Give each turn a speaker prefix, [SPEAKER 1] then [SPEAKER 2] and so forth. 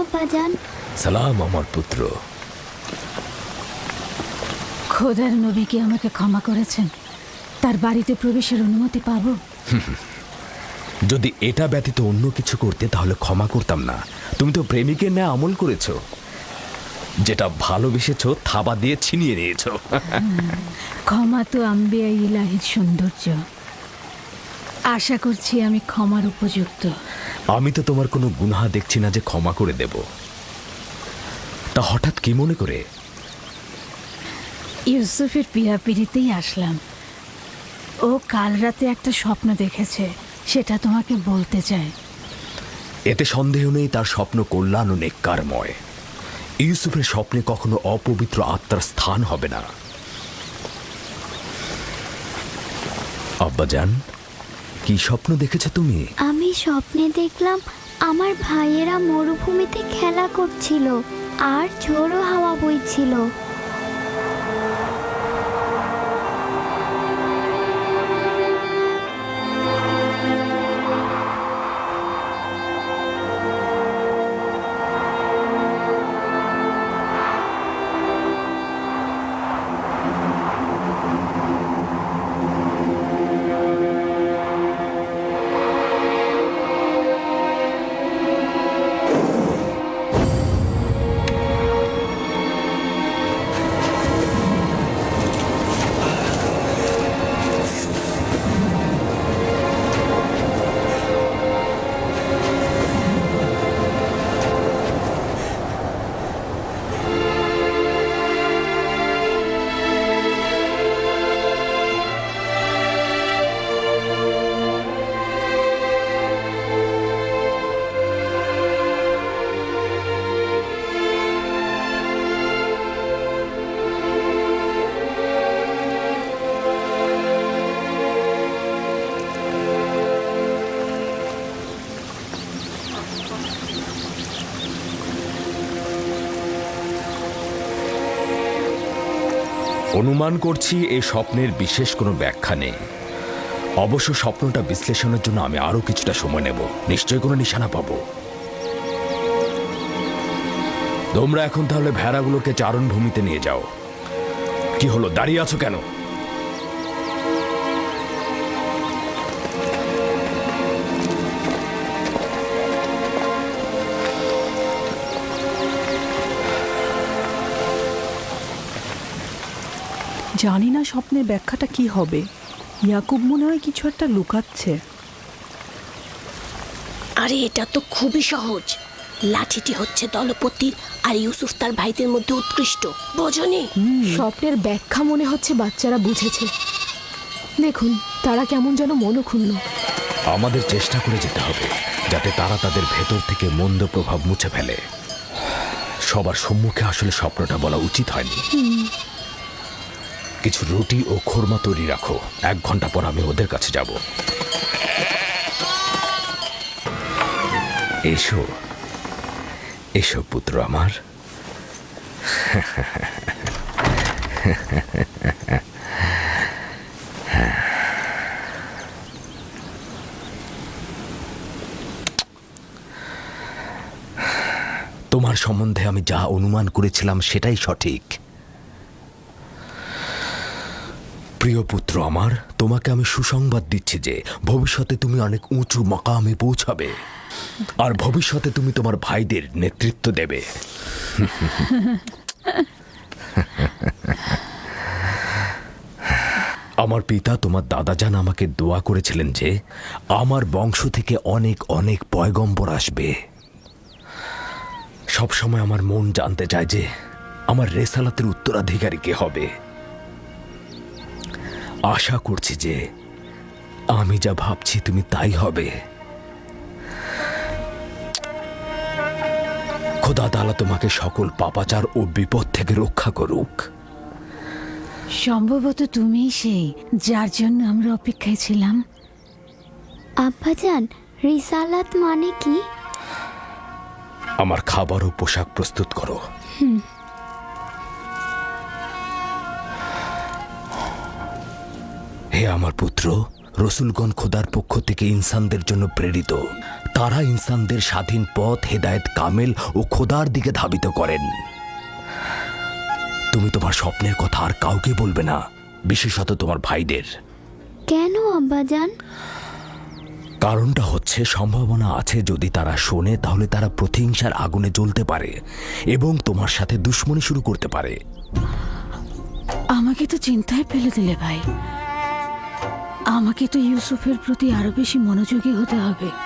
[SPEAKER 1] আব্বাজান
[SPEAKER 2] সালাম আমার পুত্র।
[SPEAKER 3] খোদার নবী কি আমাকে ক্ষমা করেছেন? তার বাড়িতে প্রবেশের অনুমতি পাবো?
[SPEAKER 2] যদি এটা ব্যতীত অন্য কিছু করতে তাহলে ক্ষমা করতাম না। তুমি তো প্রেমিকের ন্যায় আমল করেছ। যেটা ভালোবেসেছো থাবা দিয়ে ছিনিয়ে নিয়েছো।
[SPEAKER 3] ক্ষমা তো আম্বিয়া ইলাহির সৌন্দর্য। আশা করছি আমি ক্ষমার উপযুক্ত।
[SPEAKER 2] আমি তো তোমার কোনো গুনাহা দেখছি না যে ক্ষমা করে দেব। তা হঠাৎ কি মনে করে?
[SPEAKER 3] ইউসুফের পিড়াপিড়িতেই আসলাম। ও কাল রাতে একটা স্বপ্ন দেখেছে সেটা তোমাকে বলতে চায়।
[SPEAKER 2] এতে সন্দেহ নেই তার স্বপ্ন কল্যাণ ও নেককারময়। ইউসুফের স্বপ্নে কখনো অপবিত্র আত্মার স্থান হবে না। আব্বাজান কি স্বপ্ন দেখেছ তুমি?
[SPEAKER 1] স্বপ্নে দেখলাম আমার ভাইয়েরা মরুভূমিতে খেলা করছিল আর ঝোড়ো হাওয়া বইছিল।
[SPEAKER 2] অনুমান করছি এই স্বপ্নের বিশেষ কোনো ব্যাখ্যা নেই। অবশ্য স্বপ্নটা বিশ্লেষণের জন্য আমি আরও কিছুটা সময় নেব। নিশ্চয়ই কোনো নিশানা পাবো। তোমরা এখন তাহলে ভেড়াগুলোকে চারণভূমিতে নিয়ে যাও। কি হলো, দাঁড়িয়ে আছো কেন?
[SPEAKER 4] জানি না স্বপ্নের ব্যাখ্যাটা কি হবে। ইয়াকুব মনে হয় কিছু একটা লুকাচ্ছে।
[SPEAKER 5] আরে এটা তো খুবই সহজ। লাঠিটি হচ্ছে দলপতির আর ইউসুফ তার ভাইদের মধ্যে উৎকৃষ্ট। বোঝনি?
[SPEAKER 6] স্বপ্নের ব্যাখ্যা মনে হচ্ছে বাচ্চারা বুঝেছে। দেখুন তারা কেমন যেন মনক্ষুণ্ণ।
[SPEAKER 2] আমাদের চেষ্টা করে যেতে হবে যাতে তারা তাদের ভেতর থেকে মন্দ প্রভাব মুছে ফেলে। সবার সম্মুখে আসলে স্বপ্নটা বলা উচিত হয়নি। কিছু রুটি ও খোরমা তৈরি রাখো। এক ঘণ্টা পর আমি ওদের কাছে যাব। এসো। এসো পুত্র আমার। তোমার সম্বন্ধে আমি যা অনুমান করেছিলাম সেটাই সঠিক। প্রিয় পুত্র আমার, তোমাকে আমি সুসংবাদ দিচ্ছি যে ভবিষ্যতে তুমি অনেক উঁচু মকামে পৌঁছাবে। আর ভবিষ্যতে তুমি তোমার ভাইদের নেতৃত্ব দেবে। আমার পিতা তোমার দাদা দাদাজান আমাকে দোয়া করেছিলেন যে আমার বংশ থেকে অনেক অনেক পয়গম্বর আসবে। সবসময় আমার মন জানতে চায় যে আমার রেসালাতের উত্তরাধিকারী কে হবে। আশা করছি যে আমি যা ভাবছি তুমি তাই হবে। খোদা তালা তোমাকে সকল পাপাচার ও বিপদ থেকে রক্ষা করুক।
[SPEAKER 3] সম্ভবত তুমি সেই যার জন্য আমরা অপেক্ষায় ছিলাম।
[SPEAKER 1] আব্বাজান রিসালাত মানে কি?
[SPEAKER 2] আমার খাবার ও পোশাক প্রস্তুত করো। হে আমার পুত্র রসুলগণ খোদার পক্ষ থেকে ইনসানদের জন্য প্রেরিত। তারা ইনসানদের স্বাধীন পথ হেদায়েত কামেল ও খোদার দিকে ধাবিত করেন। তুমি তোমার স্বপ্নের কথা আর কাউকে বলবে না বিশেষত তোমার ভাইদের।
[SPEAKER 1] কেন আব্বাজান?
[SPEAKER 2] কারণটা হচ্ছে সম্ভাবনা আছে যদি তারা শোনে তাহলে তারা প্রতিহিংসার আগুনে জ্বলতে পারে এবং তোমার সাথে দুশ্মনী শুরু করতে পারে।
[SPEAKER 3] আমাকে তো চিন্তায় ফেলে দিলে ভাই। আমাকে তো ইউসুফের প্রতি আরও বেশি মনোযোগী হতে হবে।